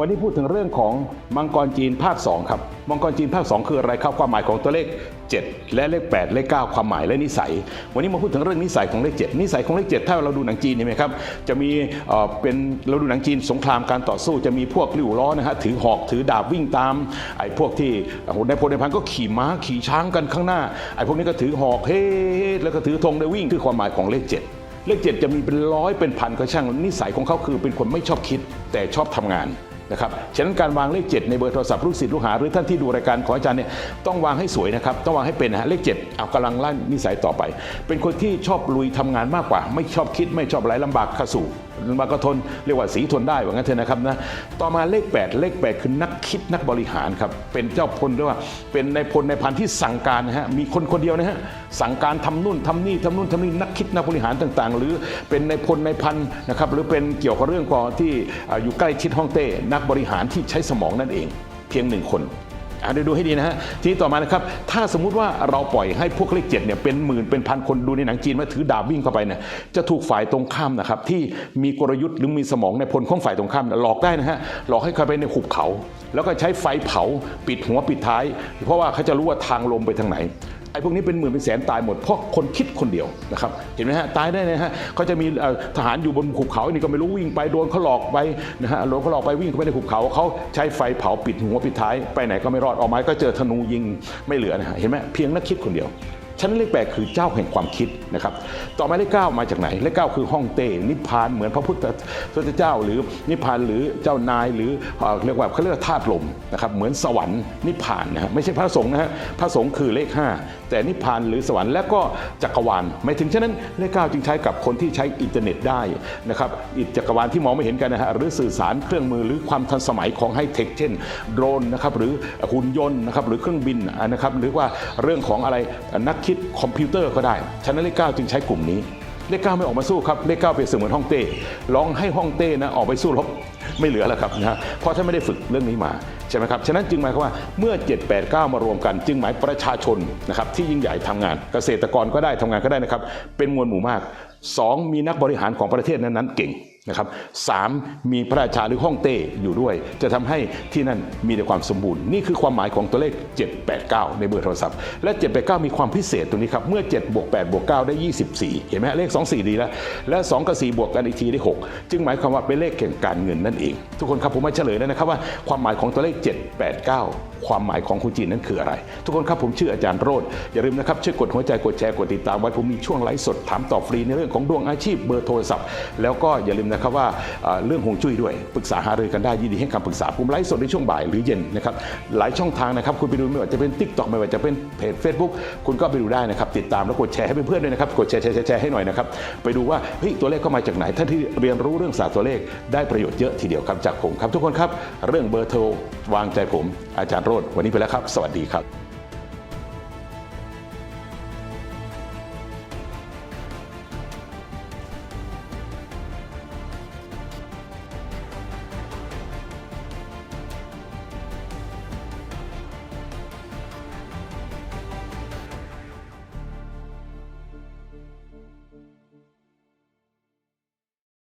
วันนี้พูดถึงเรื่องของมังกรจีนภาค 2 ครับ มังกรจีนภาค 2 คืออะไรครับ ความหมายของตัวเลข 7 และเลข 8 เลข 9 ความหมายและนิสัย วันนี้มาพูดถึงเรื่องนิสัยของเลข 7 นิสัยของเลข 7 ถ้าเราดูหนังจีนเห็นไหมครับ จะมีเป็นเราดูหนังจีนสงครามการต่อสู้จะมีพวกริ้วล้อนะฮะถือหอกถือดาบวิ่งตามไอ้พวกที่โอ้โหในพลในพันก็ขี่ม้าขี่ช้างกันข้างหน้าไอ้พวกนี้ก็ถือหอกเฮ้แล้วก็ถือธงได้วิ่งคือความหมายของเลข 7เลขเจ็ดจะมีเป็นร้อยเป็นพันก็ช่างนิสัยของเขาคือเป็นคนไม่ชอบคิดแต่ชอบทำงาน นะครับฉะนั้นการวางเลขเจ็ดในเบอร์โทรศัพท์ลูกศิษย์ลูกหาหรือท่านที่ดูรายการของอาจารย์เนี่ยต้องวางให้สวยนะครับต้องวางให้เป็นนะฮะเลขเจ็ดเอากำลังล่านิสัยต่อไป เป็นคนที่ชอบลุยทำงานมากกว่า ไม่ชอบคิดไม่ชอบอะไรลำบากขสู ลำบากก็ทนเรียกว่าสีทนได้ว่างั้นเถอะนะครับนะต่อมาเลข 8 เลข 8 คือนักคิดนักบริหารครับเป็นเจ้าพลด้วยว่า เป็นในพลในพันที่สั่งการนะฮะมีคนคนเดียวนะฮะสั่งการทำนู่นทำนี่ทำนู่นทำนี่นักคิดนักบริหารต่างๆ หรือเป็นในพลในพันนะครับหรือเป็นเกี่ยวกับเรื่องขอที่อ่าอยู่ใกล้ชิดฮ่องเต้นักบริหารที่ใช้สมองนั่นเอง เพียงหนึ่งคน อะเดี๋ยวดูให้ดีนะฮะทีนี้ต่อมานะครับถ้าสมมุติว่าเราปล่อยให้พวกเลขเจ็ดเนี่ยเป็นหมื่นเป็นพันคนดูในหนังจีนมาถือดาบวิ่งเข้าไปเนี่ยจะถูกฝ่ายตรงข้ามนะครับที่มีกลยุทธ์หรือมีสมองในพลของฝ่ายตรงข้ามหลอกได้นะฮะหลอกให้เข้าไปในหุบเขา แล้วก็ใช้ไฟเผาปิดหัวปิดท้าย เพราะว่าเขาจะรู้ว่าทางลมไปทางไหน อ้พวกนี้เป็นหมื่นเป็นแสนตายหมดเพราะคนคิดคนเดียวนะครับเห็นไหมฮะตายได้นะฮะเขาจะมีทหารอยู่บนภูเขาอันนี้ก็ไม่รู้วิ่งไปโดนเขาหลอกไปนะฮะโดนเขาหลอกไปวิ่งไปในภูเขาเขาใช้ไฟเผาปิดหัวปิดท้ายไปไหนก็ไม่รอดออกมาก็เจอธนูยิงไม่เหลือนะฮะเห็นไหมเพียงนักคิดคนเดียว ฉะนั้นเลขแปดคือเจ้าแห่งความคิดนะครับ ต่อมาเลขเก้ามาจากไหน เลขเก้าคือห้องเต้นิพพานเหมือนพระพุทธพุทธเจ้า หรือนิพพานหรือเจ้านายหรือเอ่อเรียกว่าเขาเรียกธาตุลมนะครับเหมือนสวรรค์นิพพานนะฮะไม่ใช่พระสงฆ์นะฮะพระสงฆ์คือเลข 5 แต่นิพพานหรือสวรรค์และก็จักรวาลหมายถึงฉะนั้นเลขเก้าจึงใช้กับคนที่ใช้อินเทอร์เน็ตได้นะครับอิจักรวาลที่มองไม่เห็นกันนะฮะหรือสื่อสารเครื่องมือหรือความทันสมัยของไฮเทคเช่นโดรนนะครับหรือหุ่นยนต์นะครับหรือเครื่องบินนะครับหรือว่าเรื่องของอะไรนักคิดคอมพิวเตอร์ก็ได้ ฉะนั้นเลขเก้าจึงใช้กลุ่มนี้ เลขเก้าไม่ออกมาสู้ครับ เลขเก้าเปรียบเสมือนฮ่องเต้ร้องให้ฮ่องเต้นะออกไปสู้รบไม่เหลือแล้วครับนะเพราะท่านไม่ได้ฝึกเรื่องนี้มาใช่ไหมครับ ฉะนั้นจึงหมายความว่าเมื่อ 7 8 9 มารวมกัน จึงหมายประชาชนนะครับที่ยิ่งใหญ่ทำงาน เกษตรกรก็ได้ทำงานก็ได้นะครับเป็นมวลหมู่มาก 2. มีนักบริหารของประเทศนั้นๆเก่ง นะครับสามมีพระราชาหรือฮ่องเต้อยู่ด้วย จะทำให้ที่นั่นมีแต่ความสมบูรณ์ นี่คือความหมายของตัวเลข 789 ในเบอร์โทรศัพท์ และ 789 มีความพิเศษตรงนี้ครับ เมื่อ7บวก8บวก9ได้ 24 เห็นไหมเลข 2 4 ดีแล้ว และ 2 กับ 4 บวกกันอีกทีได้ 6 จึงหมายความว่าเป็นเลขแห่ยงการเงินนั่นเอง ทุกคนครับผมมาเฉลยแล้วนะครับว่าความหมายของตัวเลข 789 ความหมายของคุณจีนนั้นคืออะไร ทุกคนครับผมชื่ออาจารย์โรดอย่าลืมนะครับช่วยกดหัวใจกดแชร์กดติดตามไว้ผมมีช่วงไลฟ์สดถามตอบฟรีในเรื่องของดวงอาชีพเบอร์โทรศัพท์ แล้วก็อย่าลืมนะครับว่าเรื่องหงจุ้ยด้วยปรึกษาหารือกันได้ยินดีให้คำปรึกษาผมไลฟ์สดในช่วงบ่ายหรือเย็นนะครับหลายช่องทางนะครับคุณไปดูไม่ว่าจะเป็นทิกตอกไม่ว่าจะเป็นเพจ Facebook คุณก็ไปดูได้นะครับติดตามแล้วกดแชร์ให้เพื่อนๆด้วยนะครับกดแชร์แชร์แชร์แชร์ให้หน่อยนะครับไปดูว่าเฮ้ยตัวเลขเข้ามาจากไหนท่านที่เรียนรู้เรื่องศาสตร์ตัวเลขได้ประโยชน์เยอะทีเดียวครับจากผมครับทุกคนครับเรื่องเบอร์โทรวางใจผมอาจารย์โรดวันนี้ไปแล้วครับ สวัสดีครับ